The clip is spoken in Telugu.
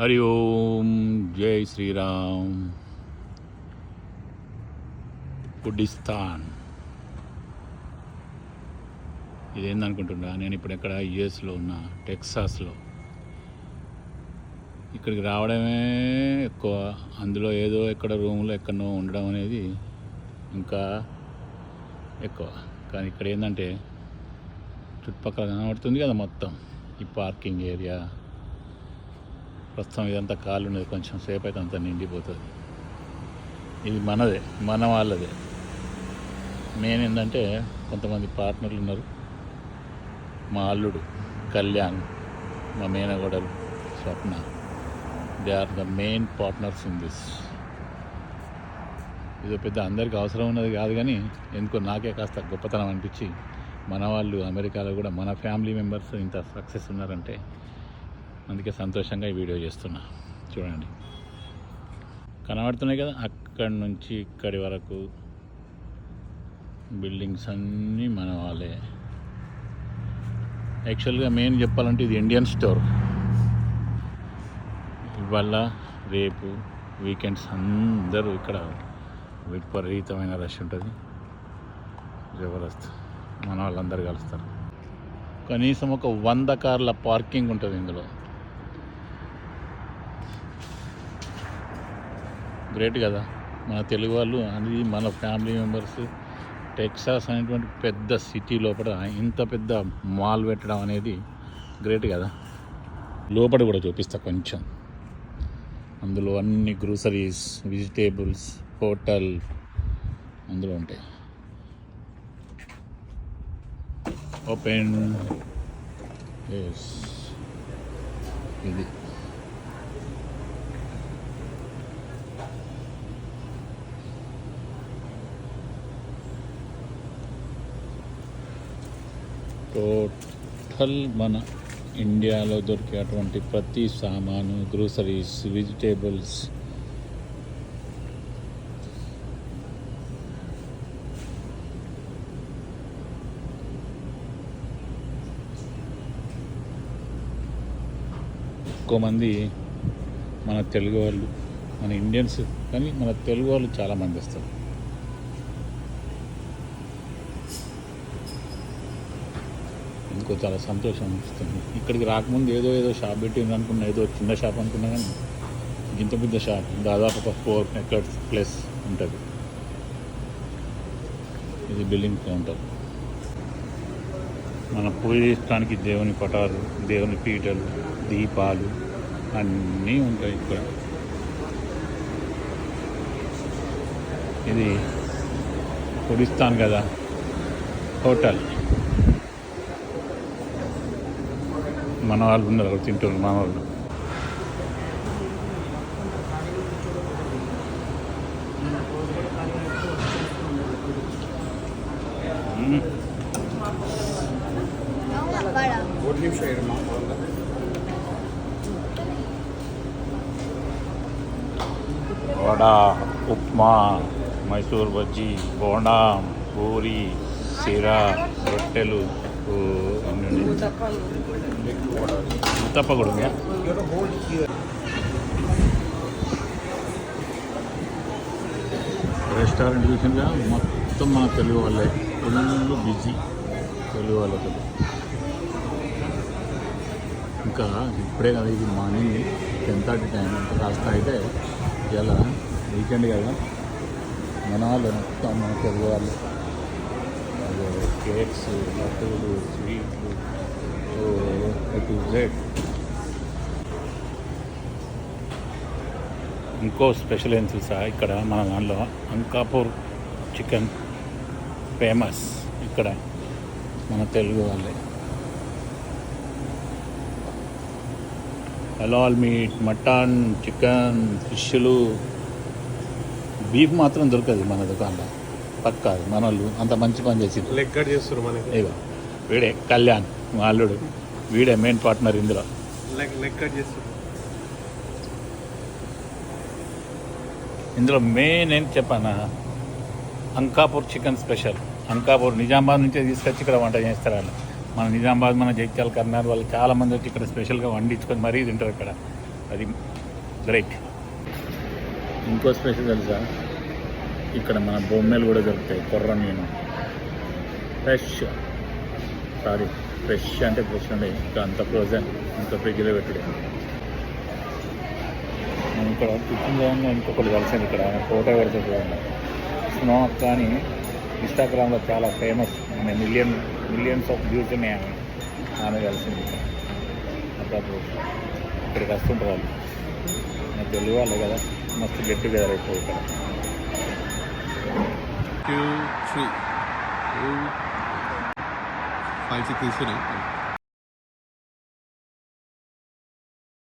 హరి ఓం జై శ్రీరామ్. పుడిస్తాన్ ఇదేందనుకుంటున్నా నేను ఇప్పుడు ఎక్కడ యుఎస్లో ఉన్నా టెక్సాస్లో. ఇక్కడికి రావడమే ఎక్కువ. అందులో ఏదో ఎక్కడ రూమ్లో ఎక్కడో ఉండడం అనేది ఇంకా ఎక్కువ. కానీ ఇక్కడ ఏంటంటే చుట్టుపక్కల కనబడుతుంది కదా మొత్తం. ఈ పార్కింగ్ ఏరియా. ప్రస్తుతం ఇదంతా కాలు ఉన్నది కొంచెం సేపు అయితే అంతా నిండిపోతుంది. ఇది మనదే మన వాళ్ళదే. మెయిన్ ఏంటంటే కొంతమంది పార్ట్నర్లు ఉన్నారు. మా అల్లుడు కళ్యాణ్ మా మేనగోడలు Swapna. They are the main partners in this ఇది పెద్ద అందరికి అవసరం ఉన్నది కాదు కానీ ఎందుకో నాకే కాస్త గొప్పతనం అనిపించి మన వాళ్ళు అమెరికాలో కూడా మన ఫ్యామిలీ మెంబర్స్ ఇంత సక్సెస్ ఉన్నారంటే అందుకే సంతోషంగా ఈ వీడియో చేస్తున్నా. చూడండి. కనబడుతున్నాయి కదా? అక్కడి నుంచి ఇక్కడి వరకు బిల్డింగ్స్ అన్నీ మన వాళ్ళే. యాక్చువల్గా మెయిన్ చెప్పాలంటే ఇది ఇండియన్ స్టోర్. ఇవాళ రేపు వీకెండ్స్ అందరూ ఇక్కడ విపరీతమైన రష్ ఉంటుంది. జబర్దస్త్. మన వాళ్ళందరూ కలుస్తారు. కనీసం ఒక వంద కార్ల పార్కింగ్ ఉంటుంది ఇందులో. గ్రేట్ కదా. మన తెలుగు వాళ్ళు అనేది మన ఫ్యామిలీ మెంబర్స్ టెక్సాస్ అనేటువంటి పెద్ద సిటీ లోపల ఇంత పెద్ద మాల్ పెట్టడం అనేది గ్రేట్ కదా. లోపల కూడా చూపిస్తా కొంచెం. అందులో అన్ని గ్రోసరీస్ వెజిటేబుల్స్ హోటల్ అందులో ఉంటాయి. ఓపెన్ ఎస్ ఇది. టోటల్ మన ఇండియాలో దొరికేటువంటి ప్రతి సామాను గ్రోసరీస్ వెజిటేబుల్స్ ఎక్కువ మంది మన తెలుగు వాళ్ళు మన ఇండియన్స్ కానీ మన తెలుగు వాళ్ళు చాలామంది వస్తారు. నాకు చాలా సంతోషం అనిపిస్తుంది. ఇక్కడికి రాకముందు ఏదో ఏదో షాప్ పెట్టి అనుకున్నా ఏదో చిన్న షాప్ అనుకున్నా కానీ ఇంత పెద్ద షాప్ దాదాపు ఒక ఫోర్ ఎకర్స్ ప్లస్ ఉంటుంది. ఇది బిల్డింగ్ కౌంటర్. మన పూజిస్తానికి దేవుని పటాలు దేవుని పీటలు దీపాలు అన్నీ ఉంటాయి ఇక్కడ. ఇది పొడిస్తాను కదా హోటల్. మన వాళ్ళు ఉన్నారు అక్కడ తింటున్నారు మన వాళ్ళు వడ ఉప్మా మైసూర్ బజ్జీ బోండా పూరి సిరా రొట్టెలు ఉత్తప్ప కూడా ఉందా రెస్టారెంట్ చూసిందిగా మొత్తం మన తెలుగు వాళ్ళే. ఫుల్ బిజీ తెలుగు వాళ్ళతో. ఇంకా ఇప్పుడే కదా ఇది మార్నింగ్ టెన్ థర్టీ టైం. కాస్త అయితే ఇలా వీకెండ్ కదా. మన వాళ్ళు మొత్తం మన తెలుగు వాళ్ళు. కేక్స్ లడ్డూలు స్వీట్లు టు జెడ్. ఇంకో స్పెషల్ ఏం తెలుసా? ఇక్కడ మన దానిలో అంకాపూర్ చికెన్ ఫేమస్ ఇక్కడ మన తెలుగు వాళ్ళే. హలాల్ మీట్ మటన్ చికెన్ ఫిష్లు. బీఫ్ మాత్రం దొరకదు మన దుకాణంలో. పక్కా మన వాళ్ళు అంత మంచి పని చేసింది లెగ్ కట్ చేస్తారు మనకి. ఇగో వీడే కళ్యాణ్ మా అల్లుడు. వీడే మెయిన్ పార్ట్నర్ ఇందులో. లెగ్ లెగ్ కట్ చేస్తారు ఇందులో మెయిన్ ఏంటి చెప్పానా? Ankapur chicken special. Ankapur Nizamabad నుంచే తీసుకొచ్చి ఇక్కడ వంట చేస్తారు వాళ్ళు మన నిజామాబాద్ మన జగిత్యాల కర్నార్ వాళ్ళు చాలా మంది వచ్చి ఇక్కడ స్పెషల్గా వండించుకొని మరీ తింటారు ఇక్కడ. అది గ్రేట్ ఇంకో స్పెషల్ తెలుసా? ఇక్కడ మన బొమ్మలు కూడా దొరుకుతాయి. కొర్ర మీను. ఫ్రెష్. సారీ ఫ్రెష్ అంటే ఫ్రెష్ ఉండే ఇంకా అంత ఫ్రోజన్ ఇంత ఫ్రిడ్జ్లో పెట్టుడే నేను ఇక్కడ టిఫిన్ చేయంగా ఇంకొకటి కలిసింది ఇక్కడ. ఫోటో పెడితే చూడండి. స్నో కానీ ఇన్స్టాగ్రామ్లో చాలా ఫేమస్ ఆమె మిలియన్ మిలియన్స్ ఆఫ్ వ్యూస్ ఉన్నాయి ఆమె ఆమె కలిసింది అప్పుడప్పుడు ఇక్కడికి వస్తుంటారు వాళ్ళు. నాకు తెలుగు కదా. మస్తు గెట్ టుగెదర్ అయిపోయి ఇక్కడ. 2, 3 5, 6, 7, 8